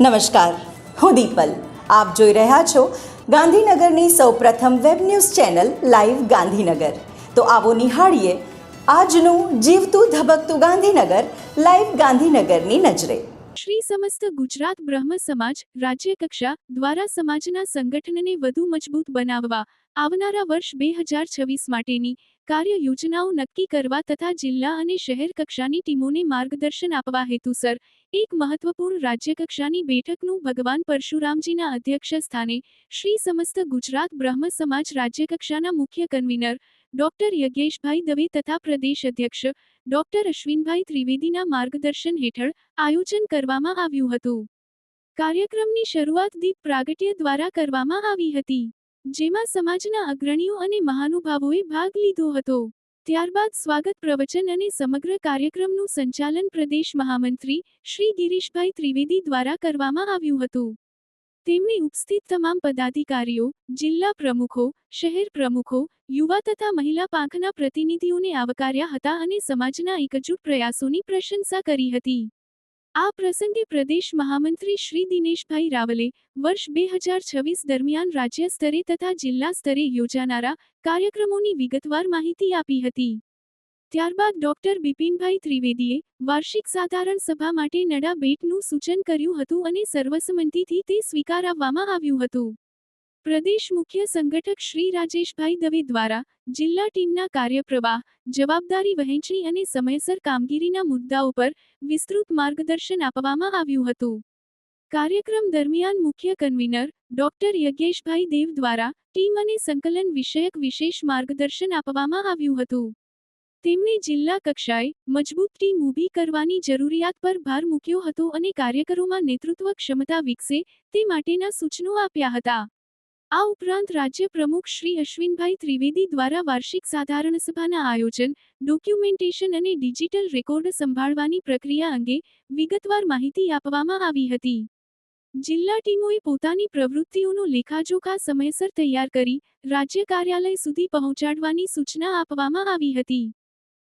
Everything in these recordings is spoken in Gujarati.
નમસ્કાર. હું દીપલ. આપ જોઈ રહ્યા છો ગાંધીનગરની સૌપ્રથમ web news channel live Gandhinagar. તો આવો નિહાળીએ આજનું જીવતું ધબકતું ગાંધીનગર લાઈવ ગાંધીનગરની નજરે. શ્રી સમસ્ત ગુજરાત બ્રહ્મ સમાજ, રાજ્ય કક્ષા દ્વારા સમાજના સંગઠનને વધુ મજબૂત બનાવવા આવનારા વર્ષ બે હજાર છવ્વીસ માટેની કાર્ય યોજનાઓ નક્કી કરવા તથા જિલ્લા અને શહેર કક્ષાની ટીમોને માર્ગદર્શન આપવા હેતુસર એક મહત્વપૂર્ણ રાજ્ય કક્ષાની બેઠકનું ભગવાન પરશુરામજીના અધ્યક્ષ સ્થાને શ્રી સમસ્ત ગુજરાત બ્રહ્મ સમાજ રાજ્ય કક્ષાના મુખ્ય કન્વીનર, ડોક્ટર યજ્ઞેશભાઈ દવે તથા પ્રદેશ અધ્યક્ષ, ડોક્ટર અશ્વિનભાઈ ત્રિવેદીના માર્ગદર્શન હેઠળ આયોજન કરવામાં આવ્યું હતું. કાર્યક્રમની શરૂઆત દીપ પ્રાગટ્ય દ્વારા કરવામાં આવી હતી. જેમાં સમાજના અગ્રણીઓ અને મહાનુભાવોએ ભાગ લીધો હતો. ત્યારબાદ સ્વાગત પ્રવચન અને સમગ્ર કાર્યક્રમનું સંચાલન પ્રદેશ મહામંત્રી શ્રી ગિરીશભાઈ ત્રિવેદી દ્વારા કરવામાં આવ્યું હતું. તેમણે ઉપસ્થિત તમામ પદાધિકારીઓ, જિલ્લા પ્રમુખો, શહેર પ્રમુખો, યુવા તથા મહિલા પાંખના પ્રતિનિધિઓને આવકાર્યા હતા અને સમાજના એકજૂટ પ્રયાસોની પ્રશંસા કરી હતી. આ પ્રસંગે પ્રદેશ મહામંત્રી શ્રી દિનેશભાઈ રાવલે વર્ષ બે હજાર છવ્વીસ દરમિયાન રાજ્ય સ્તરે તથા જિલ્લા સ્તરે યોજાનારા કાર્યક્રમોની વિગતવાર માહિતી આપી હતી. ત્યારબાદ ડોક્ટર બિપિનભાઈ ત્રિવેદીએ વાર્ષિક સાધારણ સભા માટે નડા બેટનું સૂચન કર્યું હતું અને સર્વસંમતિથી તે સ્વીકારવામાં આવ્યું હતું. પ્રદેશ મુખ્ય સંગઠક શ્રી રાજેશભાઈ દવે દ્વારા જિલ્લા ટીમના કાર્યપ્રવાહ, જવાબદારી વહેંચણી અને સમયસર કામગીરીના મુદ્દાઓ પર વિસ્તૃત માર્ગદર્શન આપવામાં આવ્યું હતું. કાર્યક્રમ દરમિયાન મુખ્ય કન્વીનર, ડોક્ટર યજ્ઞેશભાઈ દેવ દ્વારા ટીમ અને સંકલન વિષયક વિશેષ માર્ગદર્શન આપવામાં આવ્યું હતું. તેમણે જિલ્લા કક્ષાએ મજબૂત ટીમ ઊભી કરવાની જરૂરિયાત પર ભાર મૂક્યો હતો અને કાર્યકરોમાં નેતૃત્વ ક્ષમતા વિકસે તે માટેના સૂચનો આપ્યા હતા. આ ઉપરાંત રાજ્ય પ્રમુખ શ્રી અશ્વિનભાઈ ત્રિવેદી દ્વારા વાર્ષિક સાધારણ સભાના આયોજન, ડોક્યુમેન્ટેશન અને ડિજિટલ રેકોર્ડ સંભાળવાની પ્રક્રિયા અંગે વિગતવાર માહિતી આપવામાં આવી હતી. જિલ્લા ટીમોએ પોતાની પ્રવૃત્તિઓનો લેખાજોખા સમયસર તૈયાર કરી, રાજ્ય કાર્યાલય સુધી પહોંચાડવાની સૂચના આપવામાં આવી હતી.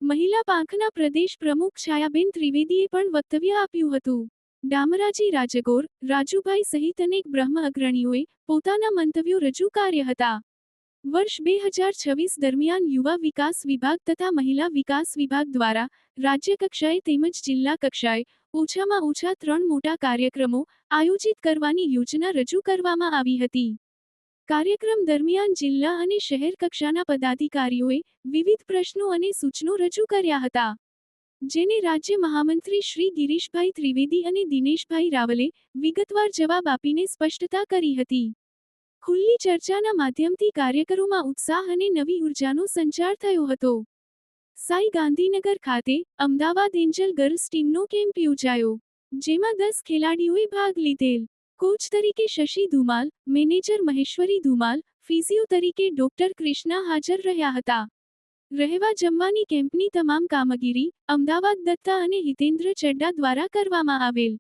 મહિલા પાંખના પ્રદેશ પ્રમુખ છાયાબેન ત્રિવેદીએ પણ વક્તવ્ય આપ્યું હતું. ડામરાજી રાજગોર, રાજુભાઈ સહિત અનેક બ્રહ્મ અગ્રણીઓએ પોતાના મંતવ્યો રજૂ કાર્ય હતા. વર્ષ બે હજાર છવ્વીસ દરમિયાન યુવા વિકાસ વિભાગ તથા મહિલા વિકાસ વિભાગ દ્વારા રાજ્ય કક્ષાએ તેમજ જિલ્લા કક્ષાએ ઓછામાં ઓછા ત્રણ મોટા કાર્યક્રમો આયોજિત કરવાની યોજના રજૂ કરવામાં આવી હતી. કાર્યક્રમ દરમિયાન જિલ્લા અને શહેર કક્ષાના પદાધિકારીઓએ વિવિધ પ્રશ્નો અને સૂચનો રજૂ કર્યા હતા. જેને રાજ્ય મહામંત્રી શ્રી ગિરીશભાઈ ત્રિવેદી અને દિનેશભાઈ રાવલે વિગતવાર જવાબ આપીને સ્પષ્ટતા કરી હતી. ખુલ્લી ચર્ચાના માધ્યમથી કાર્યકરોમાં ઉત્સાહ અને નવી ઉર્જાનો સંચાર થયો હતો. સાઈ ગાંધીનગર ખાતે અમદાવાદ એન્જલ ગર્લ્સ ટીમનો કેમ્પ યોજાયો, જેમાં દસ ખેલાડીઓએ ભાગ લીધેલ. કોચ તરીકે શશી ધુમાલ, મેનેજર મહેશ્વરી ધુમાલ, ફિઝિયો તરીકે ડોક્ટર કૃષ્ણા હાજર રહ્યા હતા. રહેવા જમવાની કેમ્પની તમામ કામગીરી અમદાવાદ દત્તા અને હિતેન્દ્ર ચડ્ડા દ્વારા કરવામાં આવેલ.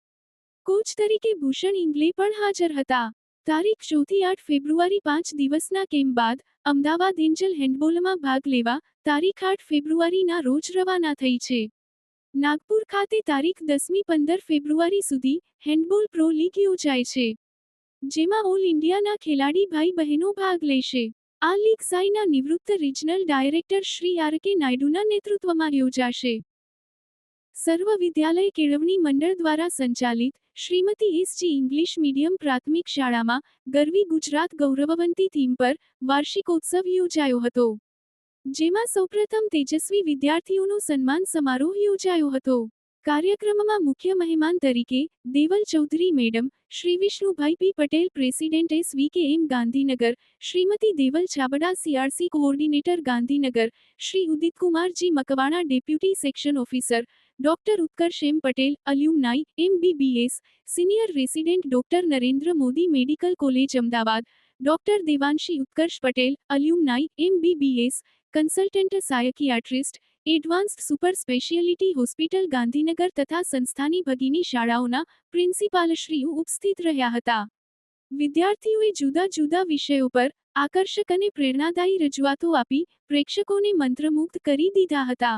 કોચ તરીકે ભૂષણ ઇંગલે પણ હાજર હતા. તારીખ ચોથી આઠ ફેબ્રુઆરી પાંચ દિવસના કેમ્પ બાદ અમદાવાદ એન્જલ હેન્ડબોલમાં ભાગ લેવા તારીખ આઠ ફેબ્રુઆરીના રોજ રવાના થઈ છે. નાગપુર ખાતે તારીખ દસમી પંદર ફેબ્રુઆરી સુધી હેન્ડબોલ પ્રો લીગ યોજાય છે. જેમાં ઓલ ઇન્ડિયાના ખેલાડી ભાઈ બહેનો ભાગ લેશે. આ લીગ સાઈના નિવૃત્ત regional director Shri R K નાયડુના નેતૃત્વમાં યોજાશે. સર્વ વિદ્યાલય કેળવણી મંડળ દ્વારા સંચાલિત શ્રીમતી એસજી ઇંગ્લિશ મીડિયમ પ્રાથમિક શાળામાં ગરવી ગુજરાત ગૌરવવંતી થીમ પર વાર્ષિકોત્સવ યોજાયો હતો. જેમાં સૌપ્રથમ તેજસ્વી વિદ્યાર્થીઓનો સન્માન સમારોહ યોજાયો હતો. કાર્યક્રમમાં મુખ્ય મહેમાન તરીકે Deval Chaudhary madam, Shri Vishnubhai P Patel, president S V K M Gandhinagar, Shrimati Deval Chhabra CRC coordinator Gandhinagar, Shri Uditkumarji Makwana deputy section officer, doctor Utkarsh M Patel, alumni, MBBS, senior resident doctor Narendra Modi medical college Ahmedabad, doctor Devanshi Utkarsh Patel, alumni, MBBS, consultant psychiatrist advanced super speciality hospital Gandhinagar તથા સંસ્થાની ભગીની શાળાઓના પ્રિન્સિપાલશ્રીઓ ઉપસ્થિત રહ્યા હતા. વિદ્યાર્થીઓએ જુદા જુદા વિષયો પર આકર્ષક અને પ્રેરણાદાયી રજૂઆતો આપી પ્રેક્ષકોને મંત્રમુગ્ધ કરી દીધા હતા.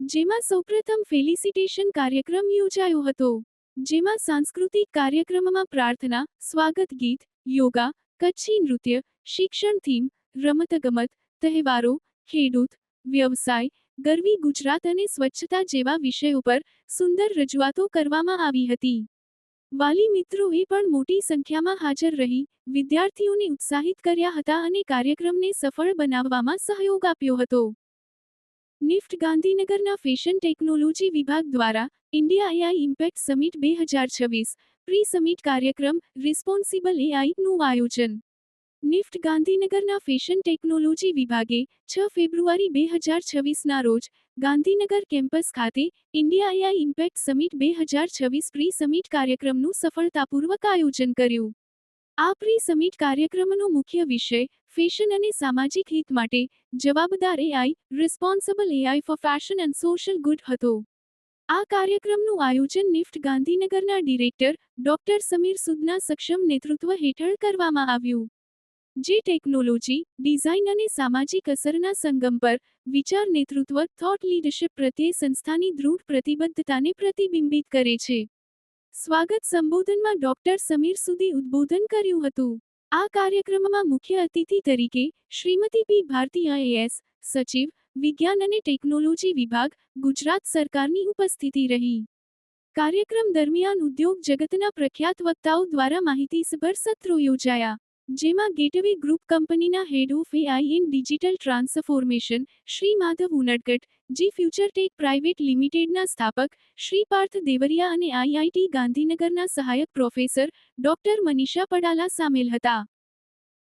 જેમાં સૌપ્રથમ ફેલિસિટેશન કાર્યક્રમ યોજાયો હતો, જેમાં સાંસ્કૃતિક કાર્યક્રમમાં પ્રાર્થના, સ્વાગત ગીત, યોગા, કચ્છી નૃત્ય, શિક્ષણ થીમ, રમતગમત, તહેવારો, ખેડૂત, વ્યવસાય ગરવી ગુજરાત અને સ્વચ્છતા જેવા વિષયો પર સુંદર રજૂઆતો કરવામાં આવી હતી. વાલી મિત્રોએ પણ મોટી સંખ્યામાં હાજર રહી, વિદ્યાર્થીઓને ઉત્સાહિત કર્યા હતા અને કાર્યક્રમને સફળ બનાવવામાં સહયોગ આપ્યો હતો. નિફ્ટ ગાંધીનગરના ફેશન ટેકનોલોજી વિભાગ દ્વારા ઇન્ડિયા એઆઈ ઇમ્પેક્ટ સમિટ બે હજાર છવ્વીસ, પ્રી સમિટ કાર્યક્રમ, રિસ્પોન્સિબલ એઆઈનું આયોજન નિફ્ટ ગાંધીનગરના ફેશન ટેકનોલોજી વિભાગે છ ફેબ્રુઆરી બે હજાર છવ્વીસના રોજ ગાંધીનગર કેમ્પસ ખાતે ઇન્ડિયા એઆઈ ઇમ્પેક્ટ સમિટ બે હજાર છવ્વીસ પ્રી સમિટ કાર્યક્રમનું સફળતાપૂર્વક આયોજન કર્યું. આ પ્રી સમિટ કાર્યક્રમનો મુખ્ય વિષય ફેશન અને સામાજિક હિત માટે જવાબદાર AI responsible AI for fashion and social good હતો. આ કાર્યક્રમનું આયોજન નિફ્ટ ગાંધીનગરના ડિરેક્ટર ડોક્ટર સમીર સુદના સક્ષમ નેતૃત્વ હેઠળ કરવામાં આવ્યું. જે ટેકનોલોજી, ડિઝાઇન અને સામાજિક અસરના સંગમ પર વિચાર નેતૃત્વ થોટ લીડરશિપ પ્રત્યે સંસ્થાની દૃઢ પ્રતિબદ્ધતાને પ્રતિબિંબિત કરે છે. સ્વાગત સંબોધનમાં ડોક્ટર સમીર સુધી ઉદ્બોધન કર્યું હતું. આ કાર્યક્રમમાં મુખ્ય અતિથિ તરીકે શ્રીમતી પી. ભારતી આઈએએસ સચિવ, વિજ્ઞાન અને ટેકનોલોજી વિભાગ, ગુજરાત સરકારની ઉપસ્થિતિ રહી. કાર્યક્રમ દરમિયાન ઉદ્યોગ જગતના પ્રખ્યાત વક્તાઓ દ્વારા માહિતીસભર સત્રો યોજાયા. જેમાં ગેટવે ગ્રુપ કંપનીના head of AI in digital transformation, Shri Madhav Unadkat, G future tech private લિમિટેડના સ્થાપક, શ્રી પાર્થ દેવરિયા અને આઈઆઈટી ગાંધીનગરના સહાયક પ્રોફેસર, ડોક્ટર મનીષા પડાલા સામેલ હતા.